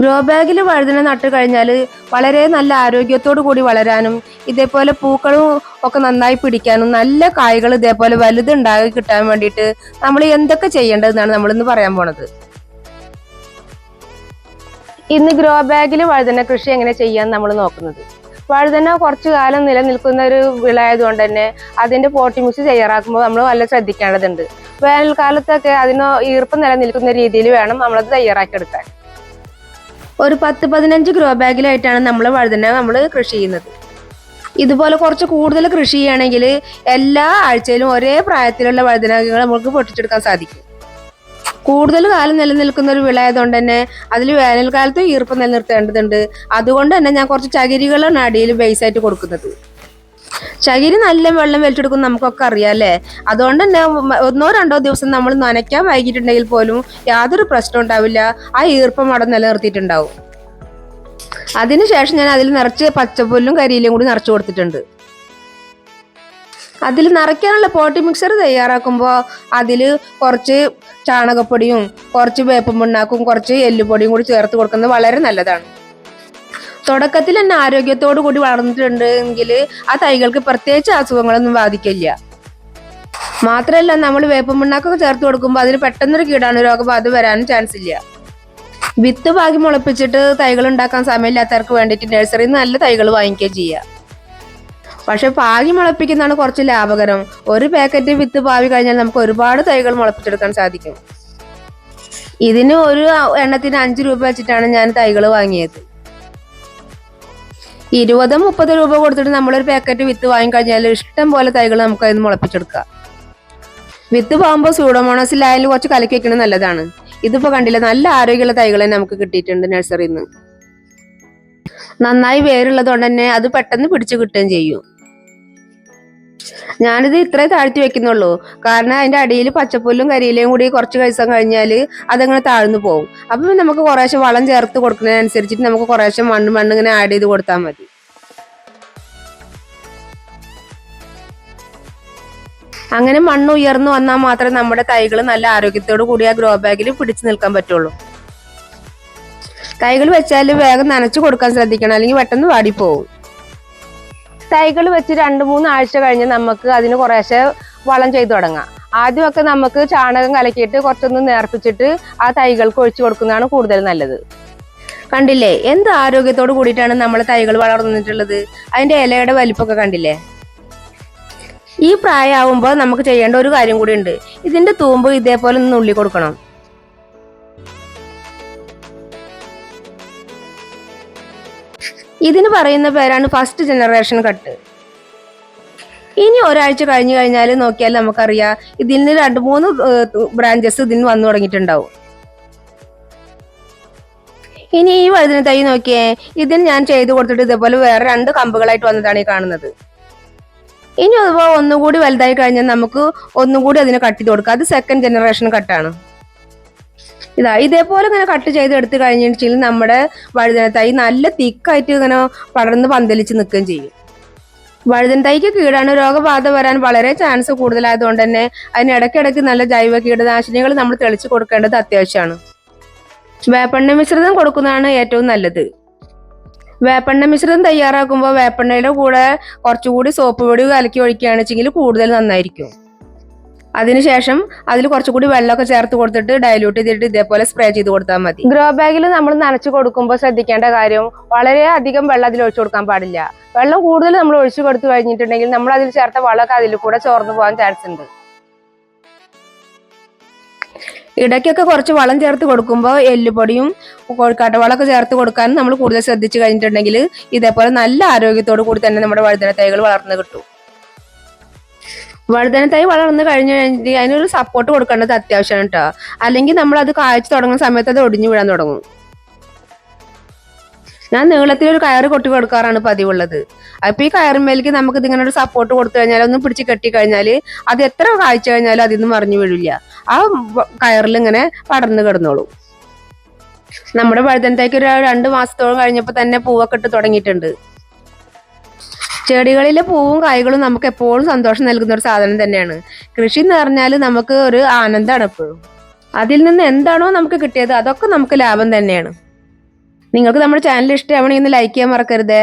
Grow ബാഗിൽ വഴുതന നട്ട് കഴിഞ്ഞാൽ വളരെ നല്ല ആരോഗ്യത്തോടു കൂടി വളരാനും ഇതേപോലെ പൂക്കളും ഒക്കെ നന്നായി പിടിക്കാനും നല്ല കായ്കൾ ഇതേപോലെ വലുതുണ്ടാകി കിട്ടാൻ വേണ്ടിയിട്ട് നമ്മൾ എന്തൊക്കെ ചെയ്യേണ്ടതെന്നാണ് നമ്മൾ ഇന്ന് പറയാൻ പോണത്. ഇന്ന് ഗ്രോ ബാഗിൽ വഴുതന കൃഷി എങ്ങനെ ചെയ്യാൻ നമ്മൾ നോക്കുന്നത്? വഴുതന കുറച്ചു കാലം നിലനിൽക്കുന്ന ഒരു വിള ആയതുകൊണ്ട് തന്നെ അതിന്റെ പോട്ടി മിക്സ് തയ്യാറാക്കുമ്പോൾ നമ്മൾ നല്ല ശ്രദ്ധിക്കേണ്ടതുണ്ട്. വേനൽക്കാലത്തൊക്കെ അതിന് ഈർപ്പം നിലനിൽക്കുന്ന രീതിയിൽ വേണം നമ്മളത് തയ്യാറാക്കിയെടുക്കാൻ. ഒരു പത്ത് പതിനഞ്ച് ഗ്രോ ബാഗിലായിട്ടാണ് നമ്മൾ വഴുതന നമ്മൾ കൃഷി ചെയ്യുന്നത്. ഇതുപോലെ കുറച്ച് കൂടുതൽ കൃഷി ചെയ്യുകയാണെങ്കിൽ എല്ലാ ആഴ്ചയിലും ഒരേ പ്രായത്തിലുള്ള വഴുതനകൾ നമുക്ക് പൊട്ടിച്ചെടുക്കാൻ സാധിക്കും. കൂടുതൽ കാലം നിലനിൽക്കുന്ന ഒരു വിള ആയതുകൊണ്ട് തന്നെ അതിൽ വേനൽക്കാലത്ത് ഈർപ്പം നിലനിർത്തേണ്ടതുണ്ട്. അതുകൊണ്ട് തന്നെ ഞാൻ കുറച്ച് ചകിരികളാണ് അടിയിൽ ബേസ് ആയിട്ട് കൊടുക്കുന്നത്. ചകിരി നല്ല വെള്ളം വലിച്ചെടുക്കും നമുക്കൊക്കെ അറിയാം അല്ലേ? അതുകൊണ്ട് തന്നെ ഒന്നോ രണ്ടോ ദിവസം നമ്മൾ നനയ്ക്കാൻ വൈകിട്ടുണ്ടെങ്കിൽ പോലും യാതൊരു പ്രശ്നം ഉണ്ടാവില്ല. ആ ഈർപ്പം അവിടെ നിലനിർത്തിയിട്ടുണ്ടാവും. അതിനുശേഷം ഞാൻ അതിൽ നിറച്ച് പച്ചപ്പുല്ലും കരിയിലും കൂടി നിറച്ചു കൊടുത്തിട്ടുണ്ട്. അതിൽ നിറയ്ക്കാനുള്ള പോട്ടി മിക്സർ തയ്യാറാക്കുമ്പോൾ അതിൽ കുറച്ച് ചാണകപ്പൊടിയും കുറച്ച് വേപ്പും പിണ്ണാക്കും കുറച്ച് എല്ലുപൊടിയും കൂടി ചേർത്ത് കൊടുക്കുന്നത് വളരെ നല്ലതാണ്. തുടക്കത്തിൽ തന്നെ ആരോഗ്യത്തോടു കൂടി വളർന്നിട്ടുണ്ട് എങ്കിൽ ആ തൈകൾക്ക് പ്രത്യേകിച്ച് അസുഖങ്ങളൊന്നും ബാധിക്കില്ല. മാത്രമല്ല നമ്മൾ വേപ്പമുണ്ണാക്കൊക്കെ ചേർത്ത് കൊടുക്കുമ്പോൾ അതിന് പെട്ടെന്നൊരു കീടാണു രോഗബാധ വരാനും ചാൻസ് ഇല്ല. വിത്ത് പാകി മുളപ്പിച്ചിട്ട് തൈകൾ ഉണ്ടാക്കാൻ സമയമില്ലാത്തവർക്ക് വേണ്ടിയിട്ട് നഴ്സറിയിൽ നിന്ന് നല്ല തൈകൾ വാങ്ങിക്കുകയും ചെയ്യാം. പക്ഷെ പാകി മുളപ്പിക്കുന്നതാണ് കുറച്ച് ലാഭകരം. ഒരു പാക്കറ്റ് വിത്ത് പാവി കഴിഞ്ഞാൽ നമുക്ക് ഒരുപാട് തൈകൾ മുളപ്പിച്ചെടുക്കാൻ സാധിക്കും. ഇതിന് ഒരു എണ്ണത്തിന് അഞ്ച് രൂപ വെച്ചിട്ടാണ് ഞാൻ തൈകൾ വാങ്ങിയത്. ഇരുപതോ മുപ്പത് രൂപ കൊടുത്തിട്ട് നമ്മളൊരു പാക്കറ്റ് വിത്ത് വാങ്ങിക്കഴിഞ്ഞാൽ ഇഷ്ടം പോലെ തൈകൾ നമുക്ക് അതിന് മുളപ്പിച്ചെടുക്കാം വിത്ത് പോകുമ്പോൾ സൂഡോമോണോസ് ലായനിൽ കുറച്ച് കലക്കി വെക്കുന്നത് നല്ലതാണ്. ഇതിപ്പോ കണ്ടില്ല നല്ല ആരോഗ്യമുള്ള തൈകൾ നമുക്ക് കിട്ടിയിട്ടുണ്ട് നഴ്സറിയിൽ നിന്ന് നന്നായി വേരുള്ളത് കൊണ്ട് തന്നെ അത് പെട്ടെന്ന് പിടിച്ചു കിട്ടുകയും ചെയ്യും. ഞാനിത് ഇത്രേ താഴ്ത്തി വെക്കുന്നുള്ളൂ. കാരണം അതിന്റെ അടിയിൽ പച്ചപ്പുല്ലും കരിയിലയും കൂടി കുറച്ച് കഴിച്ചാൽ കഴിഞ്ഞാൽ അതങ്ങനെ താഴ്ന്നു പോകും അപ്പം നമുക്ക് കുറേശ്ശെ വളം ചേർത്ത് കൊടുക്കുന്നതിനനുസരിച്ചിട്ട് നമുക്ക് കുറേശ്ശെ മണ്ണ് മണ്ണ് ഇങ്ങനെ ആഡ് ചെയ്ത് കൊടുത്താൽ മതി. അങ്ങനെ മണ്ണ് ഉയർന്നു വന്നാൽ മാത്രമേ നമ്മുടെ തൈകൾ നല്ല ആരോഗ്യത്തോടു കൂടി ആ ഗ്രോ ബാഗിൽ പിടിച്ചു നിൽക്കാൻ പറ്റുള്ളൂ. തൈകൾ വെച്ചാൽ വേഗം നനച്ചു കൊടുക്കാൻ ശ്രദ്ധിക്കണം. അല്ലെങ്കിൽ പെട്ടെന്ന് വാടിപ്പോവും. തൈകൾ വെച്ച് രണ്ട് മൂന്ന് ആഴ്ച കഴിഞ്ഞ് നമുക്ക് അതിന് കുറേശ്ശെ വളം ചെയ്തു തുടങ്ങാം. ആദ്യമൊക്കെ നമുക്ക് ചാണകം കലക്കിയിട്ട് കുറച്ചൊന്ന് നേർപ്പിച്ചിട്ട് ആ തൈകൾക്ക് ഒഴിച്ചു കൊടുക്കുന്നതാണ് കൂടുതൽ നല്ലത്. കണ്ടില്ലേ? എന്ത് ആരോഗ്യത്തോട് കൂടിയിട്ടാണ് നമ്മൾ തൈകൾ വളർന്നിട്ടുള്ളത്? അതിന്റെ ഇലയുടെ വലിപ്പമൊക്കെ കണ്ടില്ലേ? ഈ പ്രായമാവുമ്പോൾ നമുക്ക് ചെയ്യേണ്ട ഒരു കാര്യം കൂടി ഉണ്ട്. ഇതിന്റെ തൂമ്പ് ഇതേപോലെ ഒന്ന് ഉള്ളി കൊടുക്കണം. ഇതിന് പറയുന്ന പേരാണ് ഫസ്റ്റ് ജനറേഷൻ കട്ട് ഇനി ഒരാഴ്ച കഴിഞ്ഞു കഴിഞ്ഞാൽ നോക്കിയാൽ നമുക്കറിയാം ഇതിന് രണ്ട് മൂന്ന് ബ്രാഞ്ചസ് ഇതിന് വന്നു തുടങ്ങിയിട്ടുണ്ടാവും. ഇനി ഈ വഴുതിന തൈ നോക്കിയേ ഇതിന് ഞാൻ ചെയ്തു കൊടുത്തിട്ട് ഇതേപോലെ വേറെ രണ്ട് കമ്പുകളായിട്ട് വന്നതാണ് ഈ കാണുന്നത്. ഇനി അതുപോലെ ഒന്നുകൂടി വലുതായി കഴിഞ്ഞാൽ നമുക്ക് ഒന്നുകൂടി അതിനെ കട്ട് ചെയ്ത് കൊടുക്കാം. അത് സെക്കൻഡ് ജനറേഷൻ കട്ടാണ് ഇതാ ഇതേപോലെ ഇങ്ങനെ കട്ട് ചെയ്ത് എടുത്തു കഴിഞ്ഞിട്ടുണ്ടെങ്കിൽ നമ്മുടെ വഴുതന തൈ നല്ല തിക്കായിട്ട് ഇങ്ങനെ പടർന്ന് പന്തലിച്ച് നിൽക്കുകയും ചെയ്യും. വഴുതന തൈക്ക് കീടാണു രോഗബാധ വരാൻ വളരെ ചാൻസ് കൂടുതലായതുകൊണ്ട് തന്നെ അതിന് ഇടയ്ക്കിടയ്ക്ക് നല്ല ജൈവ കീടനാശിനികൾ നമ്മൾ തെളിച്ചു കൊടുക്കേണ്ടത് അത്യാവശ്യമാണ്. വേപ്പെണ്ണ മിശ്രിതം കൊടുക്കുന്നതാണ് ഏറ്റവും നല്ലത്. വേപ്പെണ്ണ മിശ്രിതം തയ്യാറാക്കുമ്പോൾ വേപ്പെണ്ണയുടെ കൂടെ കുറച്ചുകൂടി സോപ്പ് പൊടി കലക്കി ഒഴിക്കുകയാണെന്ന് കൂടുതൽ നന്നായിരിക്കും. അതിനുശേഷം അതിൽ കുറച്ചുകൂടി വെള്ളമൊക്കെ ചേർത്ത് കൊടുത്തിട്ട് ഡൈല്യൂട്ട് ചെയ്തിട്ട് ഇതേപോലെ സ്പ്രേ ചെയ്ത് കൊടുത്താൽ മതി. ഗ്രോ ബാഗിൽ നമ്മൾ നനച്ചു കൊടുക്കുമ്പോൾ ശ്രദ്ധിക്കേണ്ട കാര്യം വളരെ അധികം വെള്ളം അതിൽ ഒഴിച്ചു കൊടുക്കാൻ പാടില്ല. വെള്ളം കൂടുതൽ നമ്മൾ ഒഴിച്ചു കൊടുത്തു കഴിഞ്ഞിട്ടുണ്ടെങ്കിൽ നമ്മൾ അതിൽ ചേർത്ത വളമൊക്കെ അതിൽ കൂടെ ചോർന്നു പോകാൻ ചാൻസ് ഉണ്ട്. ഇടയ്ക്കൊക്കെ കുറച്ച് വളം ചേർത്ത് കൊടുക്കുമ്പോൾ എല്ലുപൊടിയും കോഴിക്കാട്ട വളമൊക്കെ ചേർത്ത് കൊടുക്കാനും നമ്മൾ കൂടുതൽ ശ്രദ്ധിച്ചു കഴിഞ്ഞിട്ടുണ്ടെങ്കിൽ ഇതേപോലെ നല്ല ആരോഗ്യത്തോടു കൂടി തന്നെ നമ്മുടെ വഴുതന തൈകൾ വളർന്നു കിട്ടും. വഴുതന തൈ വളർന്നു കഴിഞ്ഞു കഴിഞ്ഞാൽ അതിനൊരു സപ്പോർട്ട് കൊടുക്കേണ്ടത് അത്യാവശ്യമാണ് കേട്ടോ അല്ലെങ്കിൽ നമ്മൾ അത് കായ്ച്ചു തുടങ്ങുന്ന സമയത്ത് അത് ഒടിഞ്ഞു വീഴാൻ തുടങ്ങും. ഞാൻ നീളത്തിൽ ഒരു കയറ് കൊട്ടി കൊടുക്കാറാണ് പതിവുള്ളത്. അപ്പൊ ഈ കയറുമേലേക്ക് നമുക്ക് ഇതിങ്ങനെ ഒരു സപ്പോർട്ട് കൊടുത്തു കഴിഞ്ഞാൽ ഒന്ന് പിടിച്ച് കെട്ടി കഴിഞ്ഞാൽ അത് എത്ര കാഴ്ച കഴിഞ്ഞാലും അതിന്ന് മറിഞ്ഞു വീഴില്ല ആ കയറിൽ ഇങ്ങനെ പടർന്നു കിടന്നോളൂ. നമ്മുടെ വഴുതനത്തേക്ക് ഒരു രണ്ട് മാസത്തോളം കഴിഞ്ഞപ്പോൾ തന്നെ പൂവൊക്കെ ഇട്ട് തുടങ്ങിയിട്ടുണ്ട്. ചെടികളിലെ പൂവും കായ്കളും നമുക്ക് എപ്പോഴും സന്തോഷം നൽകുന്ന ഒരു സാധനം തന്നെയാണ്. കൃഷി എന്ന് പറഞ്ഞാൽ നമുക്ക് ഒരു ആനന്ദമാണ് എപ്പോഴും. അതിൽ നിന്ന് എന്താണോ നമുക്ക് കിട്ടിയത് അതൊക്കെ നമുക്ക് ലാഭം തന്നെയാണ്. നിങ്ങൾക്ക് നമ്മുടെ ചാനൽ ഇഷ്ടമാവണമെങ്കിൽ ലൈക്ക് ചെയ്യാൻ മറക്കരുതേ.